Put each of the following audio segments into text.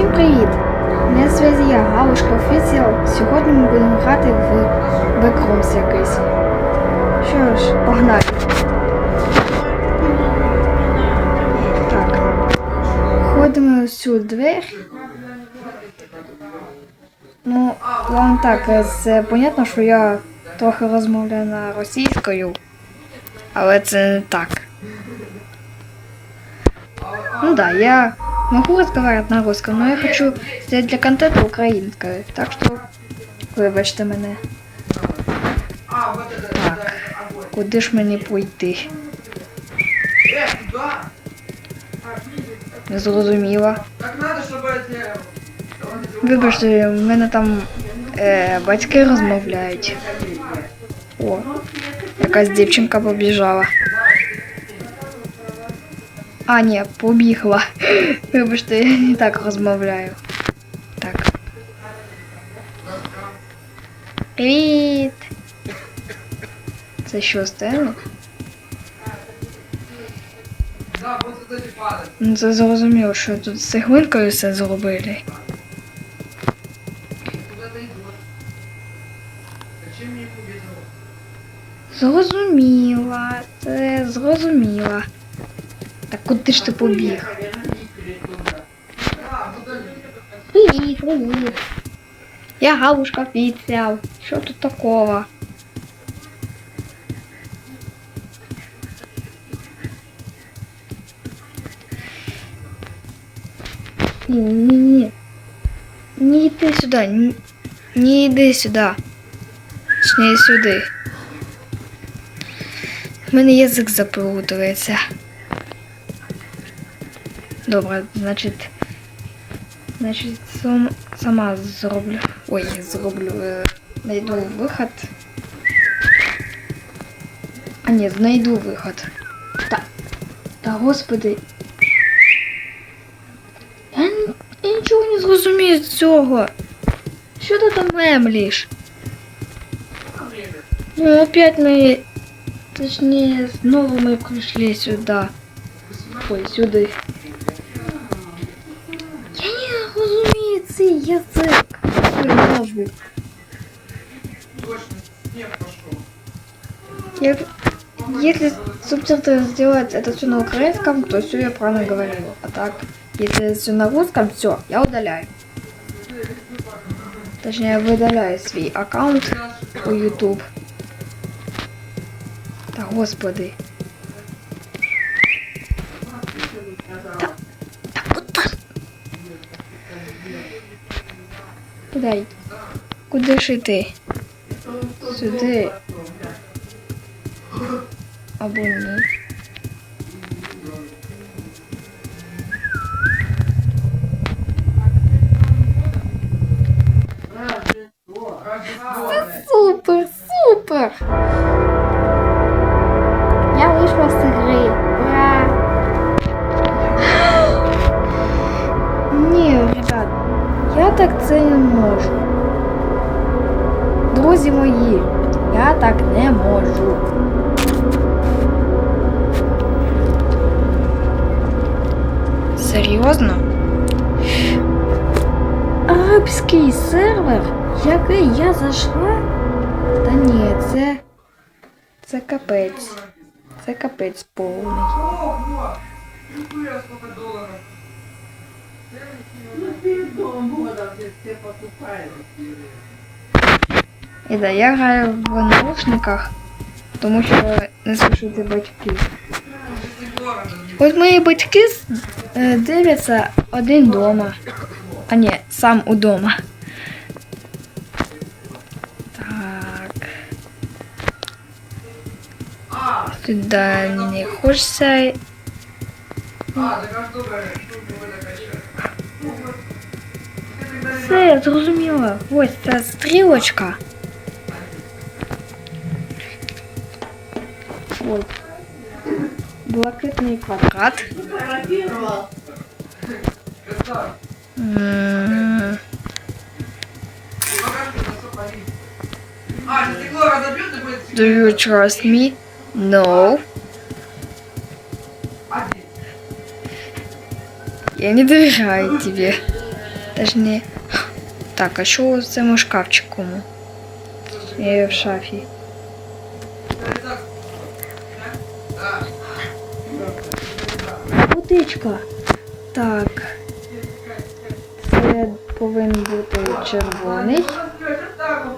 Всім привіт! На зв'язі я Галушка Офіціал. Сьогодні ми будемо грати в Backrooms якийсь. Що ж, погнали. Так. Ходимо в цю двері. Ну, вам так, е, це понятно, що я трохи розмовляю на російською, але це не так. Ну да, я могу разговаривать на русском, но я хочу сделать для контента украинское. Так что вибачте мене. Так, куди ж мені пойти? Э, туда! Не зрозуміла. Так надо, чтобы эти... Вибачте, в мене там е, батьки розмовляють. О, якась дівчинка побіжала. А, ні, побігла. Вибачте, я не так розмовляю. Так. Привіт! Це що, падают. Ну, це зрозуміло, що тут з цеглинкою все зробили. Зрозуміла, це зрозуміла. Так куди ж ти побіг? Привіт, привіт. Я галушка офіціал. Що тут такого? Ні. Не йди сюди. ні- Не йди сюди. Точніше сюди. У мене язик заплутується. Добре, значить. Значить, сам, сама зроблю. Ой, зроблю. Е, найду виход. А ні, знайду виход. Та. Та господи. Я, я нічого не зрозумію з цього. Що ти там мемліш? Ну, опять ми. Точніше, знову ми прийшли сюди. Ой, сюди. Цей язик. Ой. Я, если субтитры сделать это все на украинском, то все я правильно говорю. А так, если все на русском, все, я удаляю. Точнее, выдаляю свой аккаунт у YouTube. Да господи. Йти? Куди ж йти? Сюди. Або ні. Супер, супер! Я вийшла з гри. Так це не можу. Друзі мої, я так не можу. Серйозно? Арабський сервер, який я зайшла? Та ні, це. Це капець. Це капець повний. Долларов. І да, я граю в наушниках, тому що не слушайте батьків. От мої батьки е, дивляться один дома. А ні, сам удома. Так. Сюди не хочеться. Все, я зрозуміла. Ось ця стрілочка. Ось. Блакитний квадрат. Красава. М, Пока что на сопали. А, если стекло разобьет, то будет... Do you trust me? No. Один. Я не доверяю тебе. Теж не. Так, а що у цьому шкафчику? І в шафі. Водичка. Так. Це повинен бути червоний.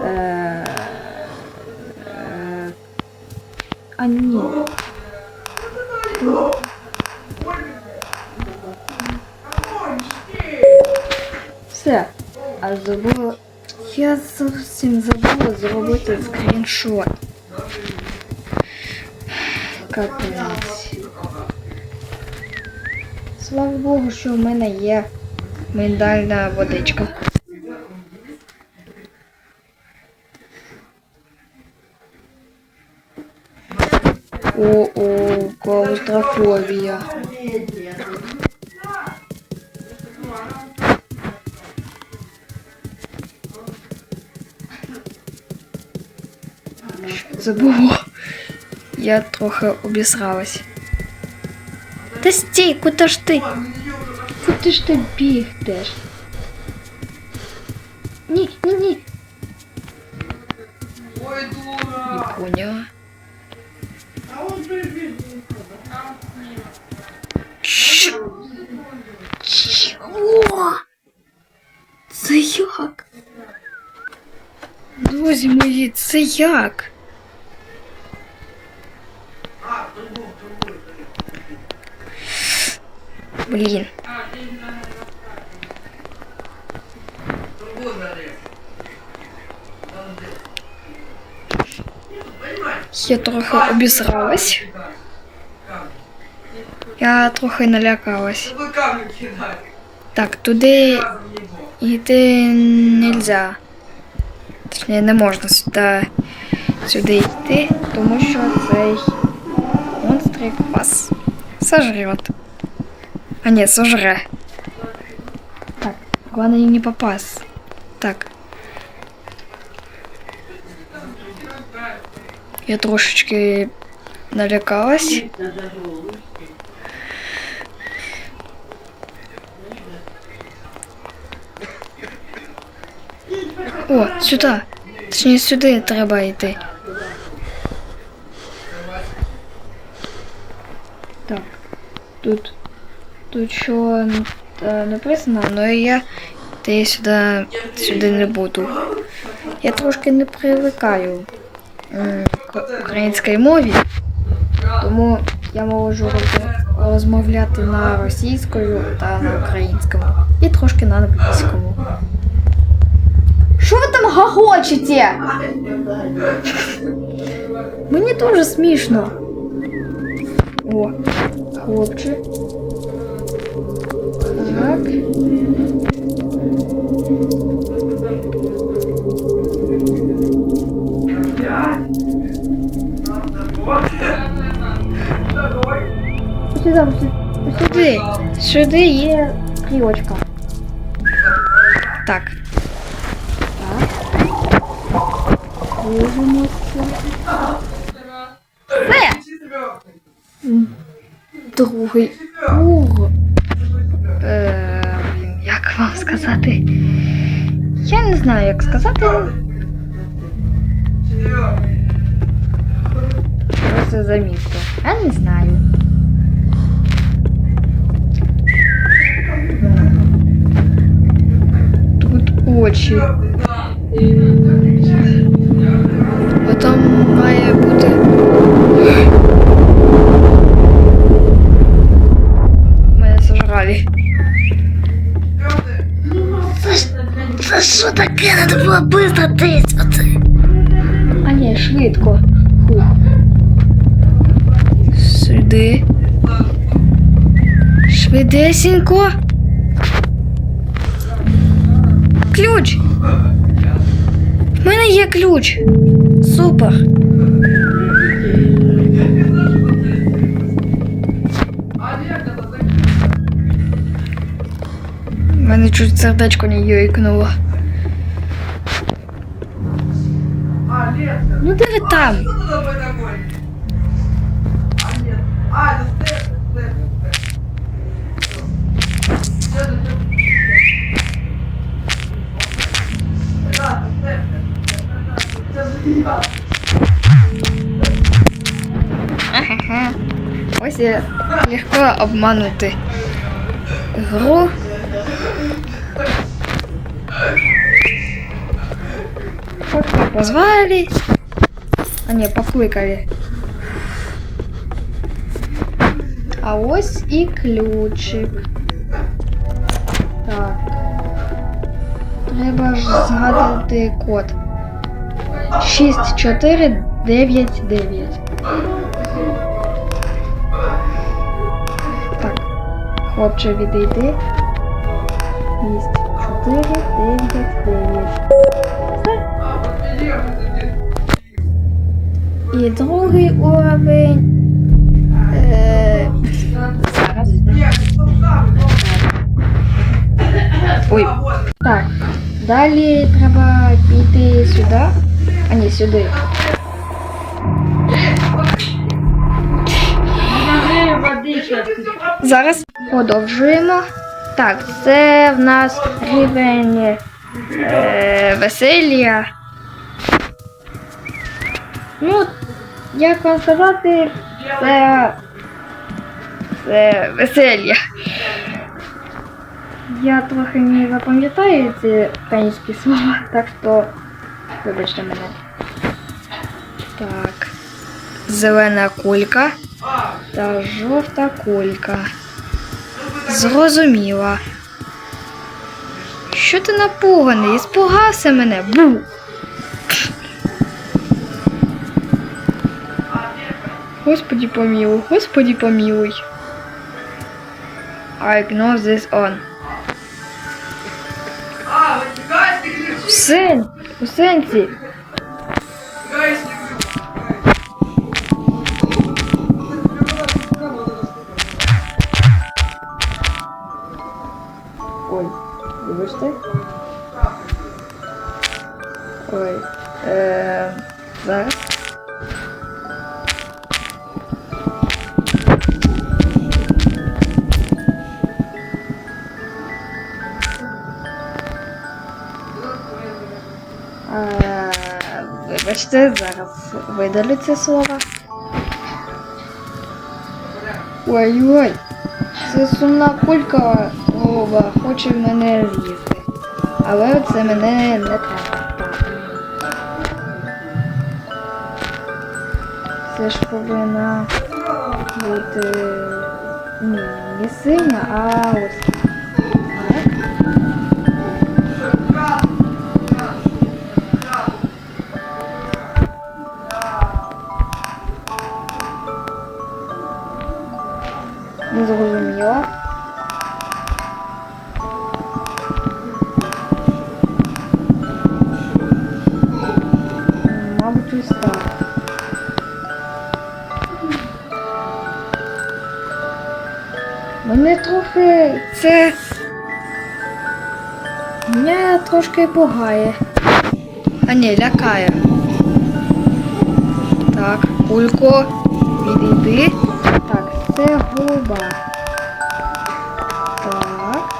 Е, е, А ні. Я зовсім забула зробити скріншот. Капець. Слава Богу, що в мене є миндальна водичка. О-о, клаустрофобія. це було? Я трохи обісралась. Та стій, куди ж ти? Куди ж ти бігтеш? Ні, ні, ні. Ой, дура! Не поняла. Що? Чого? Це як? Друзі мої, це як? Блін. Я трохи обісралась. Я трохи налякалась. Так, туди йти нельзя. Точніше, не можна сюди, сюди йти, тому що цей монстрик вас сожрет. А ні, сожре. Так, главное не попасть. Так. Я трошечки налякалась. О, сюди. Точніше, сюди треба йти. Що е, написано, але я йти сюди, сюди не буду. Я трошки не привикаю к українській мові, тому я можу розмовляти на російською та на українському. І трошки на англійському. Що ви там гагочете? Мені дуже смішно. О, хлопче. Сюди, сюди, сюди є крілочка. Так. Так. Дивимося. Все! Другий круг. Е, як вам сказати? Я не знаю, як сказати. Було швидко тиснути. А ні, швидко. Фух. Сюди. Швидесенько. Ключ. В мене є ключ. Супер. У мене чуть сердечко не йойкнуло. Ну де ви там? Ага. Ось я легко обманути гру. Позвали. А не, покликали. А ось і ключик. Так. Треба ж згадати код. 6499. Так, хлопче, відійди. 6, 4, 9, 9. І другий уровень. Е, зараз. Там? Ой. Так. Далі треба піти сюди. А ні, сюди. Зараз продовжуємо. Так, це в нас рівень е, весілля. Ну, як вам сказати, це, це весілля. Я трохи не запам'ятаю ці українські слова, так що вибачте мене. Так. Зелена кулька та жовта кулька. Зрозуміла. Що ти напуганий? Іспугався мене. Бу. Господи помилуй, Господи помилуй. I ignore this on. лежит. Син, у сенсі. Вибачте, зараз видалю ці слова. Ой-ой. Це сумна кулька голова хоче в мене з'їсти. Але це мене не треба. Це ж повинна бути ні, не синя, а ось. Мене трохи це. Мене трошки пугає. А ні, лякає. Так, кулько, відійди. Так, це голуба. Так.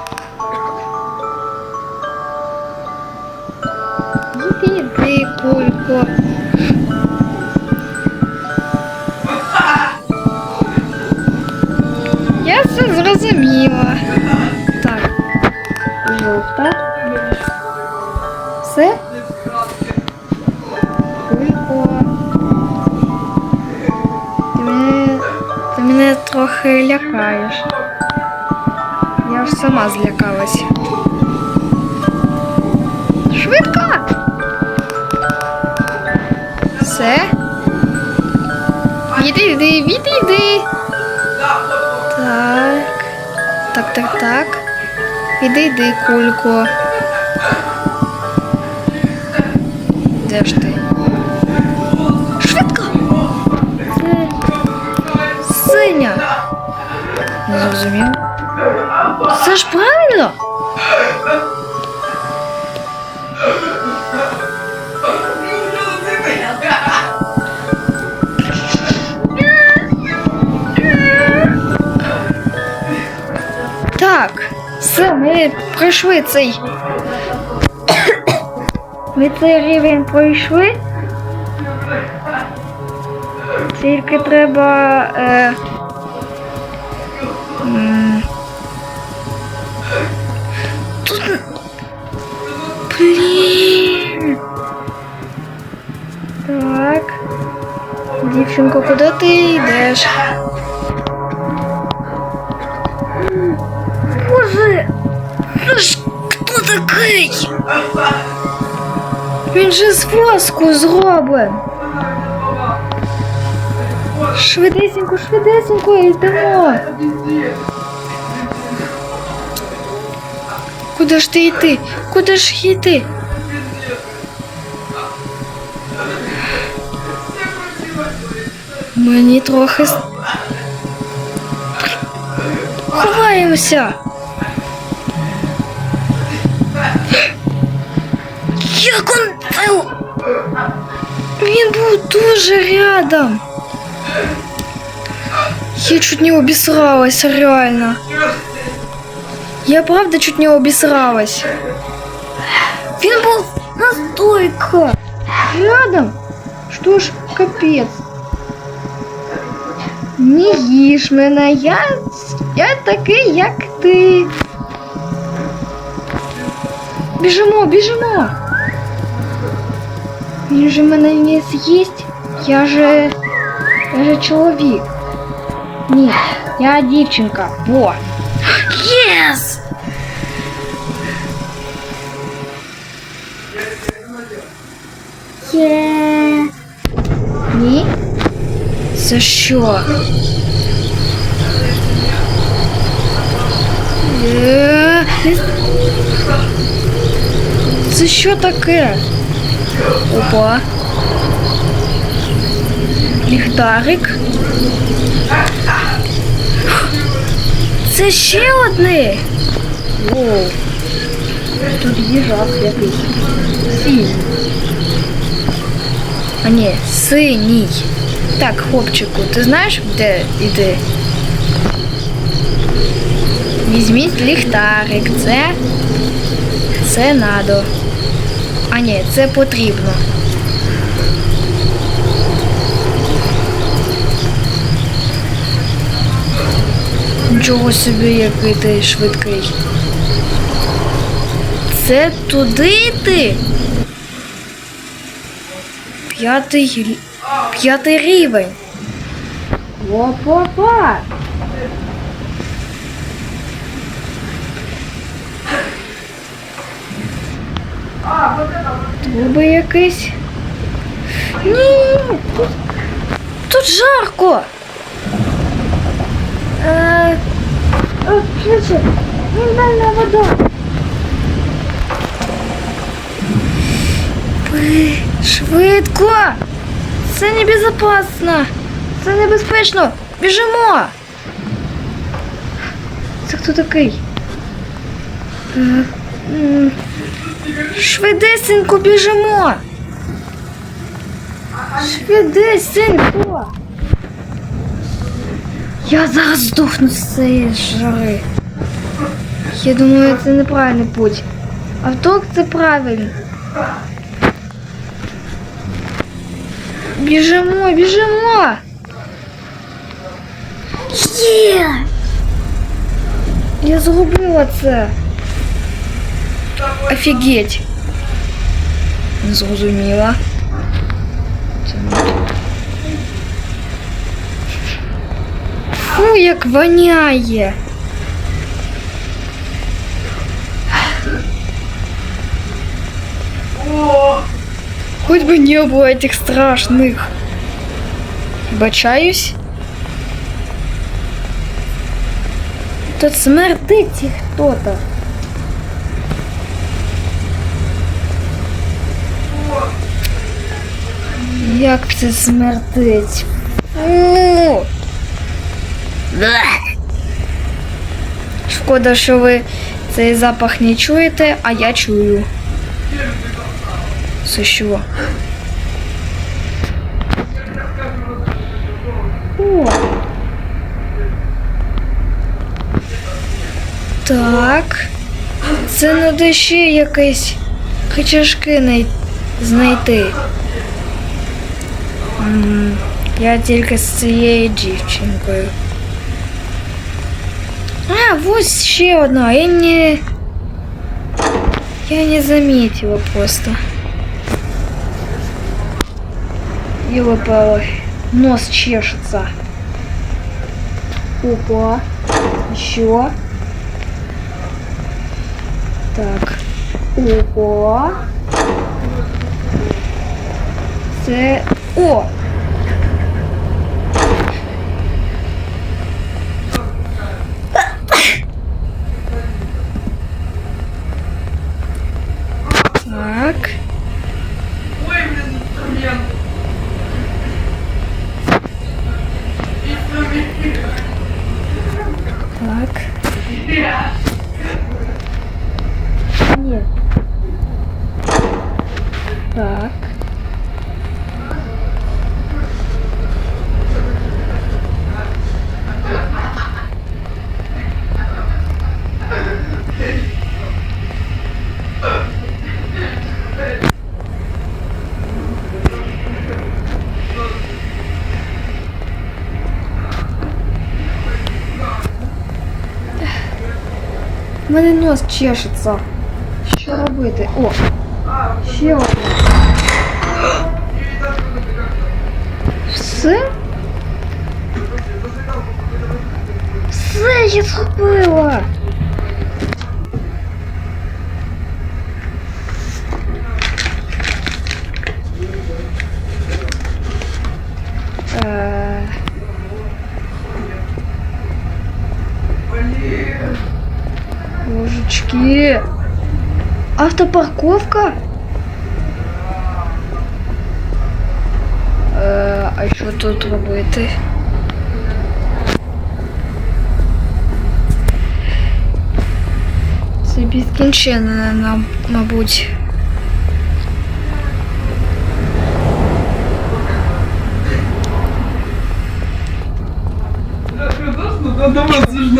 Відійди, кулько. Я все зрозуміла. Так. Жовта. Все? Кулько. Ти мене, ти мене трохи лякаєш. Я ж сама злякалась. Швидко! Все. Відійди, відійди. Так, так, так. Іди, йди, кулько. Де ж ти? Швидко! Синя. Не зрозумів. Це ж правильно. Так, все, ми пройшли цей. Ми цей рівень пройшли. Тільки треба. Е, тут. Блін. Дівчинко, куди ти йдеш? Він же з воску зроблений. Швидесенько, швидесенько йдемо. Куди ж ти йти? Куди ж йти? Мені трохи. Ховаємося. Як он це? Він був дуже рядом. Я чуть не обісралась, реально. Я правда чуть не обісралась. Він був настолько рядом, що ж капець. Не їж мене, я, я такий, як ти. Біжимо, біжимо. Він же мене не з'їсть. Я же. Я же чоловік. Ні, я дівчинка. Во. Єс! Є. Ні. Це що? Е, Це що таке? Опа. Ліхтарик. Це ще одне. Воу. Тут їжак якийсь. Синій. А ні, синій. Так, хлопчику, ти знаєш, де іди? Візьміть ліхтарик. Це. Це надо. А ні, це потрібно. Нічого собі, який ти швидкий. Це туди ти? П'ятий п'ятий рівень. Опа-па! Труби якийсь. Ні! Тут, тут жарко! Е, е, мінеральна вода. Швидко! Це небезпечно! Це небезпечно! Біжимо! Це хто такий? Швидесенько біжимо! Швидесенько! Я зараз здохну з цієї жари. Я думаю, це неправильний путь. А вдруг це правильно? Біжимо, біжимо! Є! Я зробила це. Офігеть. Не зрозуміла. Це не то. Фу, як воняє. О, Хоть бы не было этих страшных. Бачаюсь. Тут смердить їх хто-то. Як це! Блeh. Шкода, що ви цей запах не чуєте, а я чую. Це що? О. Так. Це ще якісь рычажки най- знайти. М, Я тільки з цією дівчинкою. А, ось ще одна. Я не. Я не заметила просто. Елы Нос чешется. Опа. Еще. Так. Опа. Це. О! Чешеться. Що робити? О, ще одне. Все? Все, я зробила. Божечки. Автопарковка? Е, а що тут робити? Це нам, мабуть. Когда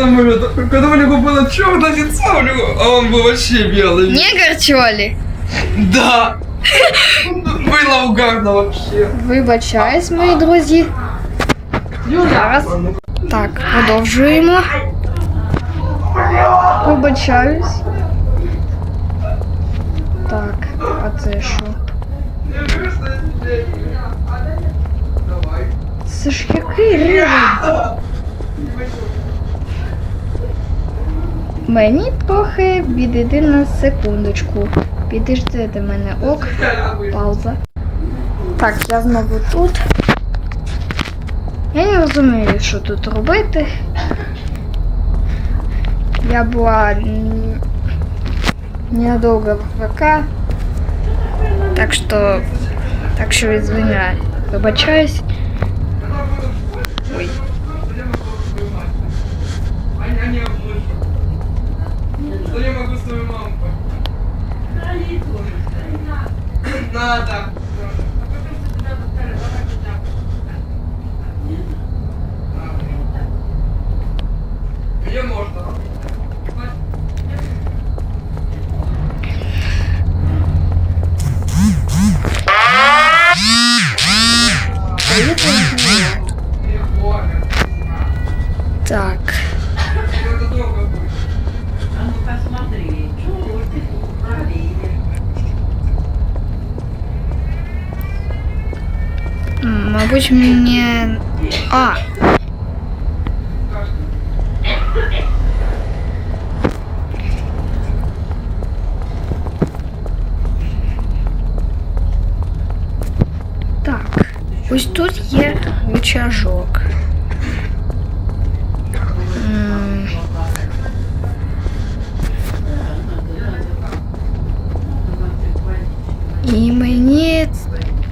мы смешно момент. Когда у него было черное лицо, у него, а он был вообще белый. Негр чолі? Да. Было угарно вообще. Вибачаюсь, мої друзі. Зараз. Так, продовжуємо. Вибачаюсь. Так, а це що? Давай. Це ж який рівень? Мені трохи відійди на секундочку. Підождете мене ок. Пауза. Так, я знову тут. Я не розумію, що тут робити. Я була м, ненадовго в ВК. Так що. Так що извиняю. Вибачаюсь. Да, да. Ее можно. А я М, Мабуть, мені. А! Так. Ось тут є рычажок. М, І мені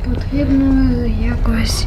потрібно якось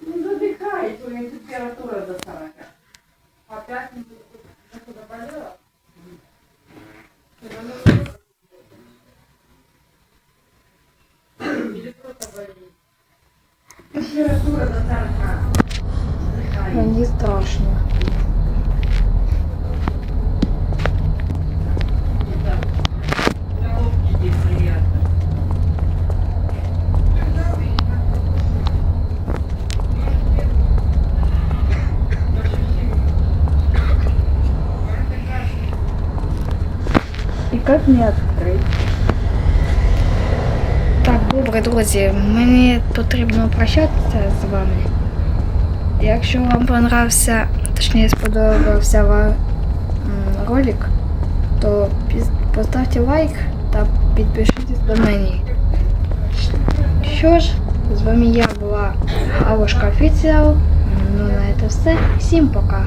Ну, задихається, у нее температура до 40. Мені страшно. Головки неприятно. І як мені відкрити? Так, добре, друзі, мені потрібно прощатися з вами. Якщо вам понравився, точніше сподобався вам ролик, то поставте лайк та підпишіться до мене. Що ж, з вами я була Алошка Офіціал. Ну на це все. Всім пока.